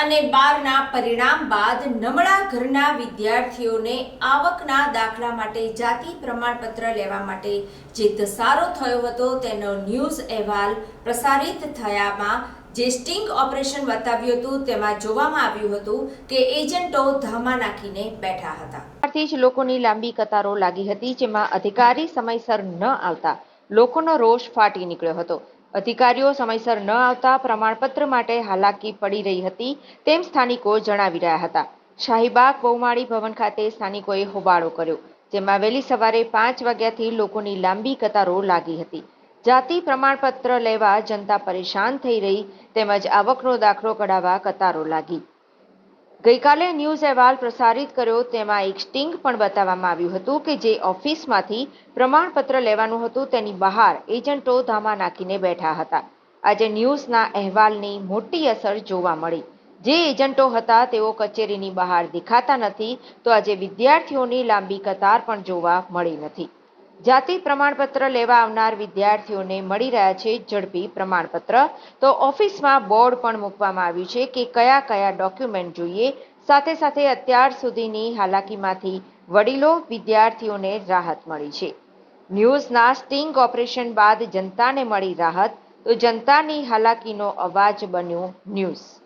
અને બારના પરિણામ બાદ નમળા ઘરના વિદ્યાર્થીઓને આવકના દાખલા માટે જાતિ પ્રમાણપત્ર લેવા માટે જે ધસારો થયો હતો તેનો ન્યૂઝ અહેવાલ પ્રસારિત થયામાં જે સ્ટિંગ ઓપરેશન બતાવ્યું હતું તેમાં જોવામાં આવ્યું હતું કે એજન્ટો ધામા નાખીને બેઠા હતા. ત્યારથી જ લોકોની લાંબી કતારો લાગી હતી જેમાં અધિકારી સમયસર ન આવતા લોકોનો રોષ ફાટી નીકળ્યો હતો. અધિકારીઓ સમયસર ન આવતા પ્રમાણપત્ર માટે હાલાકી પડી રહી હતી તેમ સ્થાનિકો જણાવી રહ્યા હતા. શાહીબાગ બહુમાળી ભવન ખાતે સ્થાનિકોએ હોબાળો કર્યો, જેમાં વહેલી સવારે પાંચ વાગ્યાથી લોકોની લાંબી કતારો લાગી હતી. જાતિ પ્રમાણપત્ર લેવા જનતા પરેશાન થઈ રહી, તેમજ આવકનો દાખલો કઢાવવા કતારો લાગી. ગઈકાલે ન્યૂઝ અહેવાલ પ્રસારિત કર્યો, તેમાં એક સ્ટિંગ પણ બતાવવામાં આવ્યું હતું કે જે ઓફિસમાંથી પ્રમાણપત્ર લેવાનું હતું, તેની બહાર એજન્ટો ધામા નાખીને બેઠા હતા. આજે ન્યૂઝના અહેવાલની મોટી અસર જોવા મળી. જે એજન્ટો હતા, તેઓ કચેરીની બહાર દેખાતા નથી, તો આજે વિદ્યાર્થીઓની લાંબી કતાર પણ જોવા મળી નથી. જાતિ પ્રમાણપત્ર લેવા આવનાર વિદ્યાર્થીઓને મળી રહ્યા છે ઝડપી પ્રમાણપત્ર. તો ઓફિસમાં બોર્ડ પણ મૂકવામાં આવ્યું છે કે કયા કયા ડોક્યુમેન્ટ જોઈએ. સાથે સાથે અત્યાર સુધીની હાલાકીમાંથી વડીલો, વિદ્યાર્થીઓને રાહત મળી છે. ન્યૂઝના સ્ટિંગ ઓપરેશન બાદ જનતાને મળી રાહત. તો જનતાની હાલાકીનો અવાજ બન્યો ન્યૂઝ.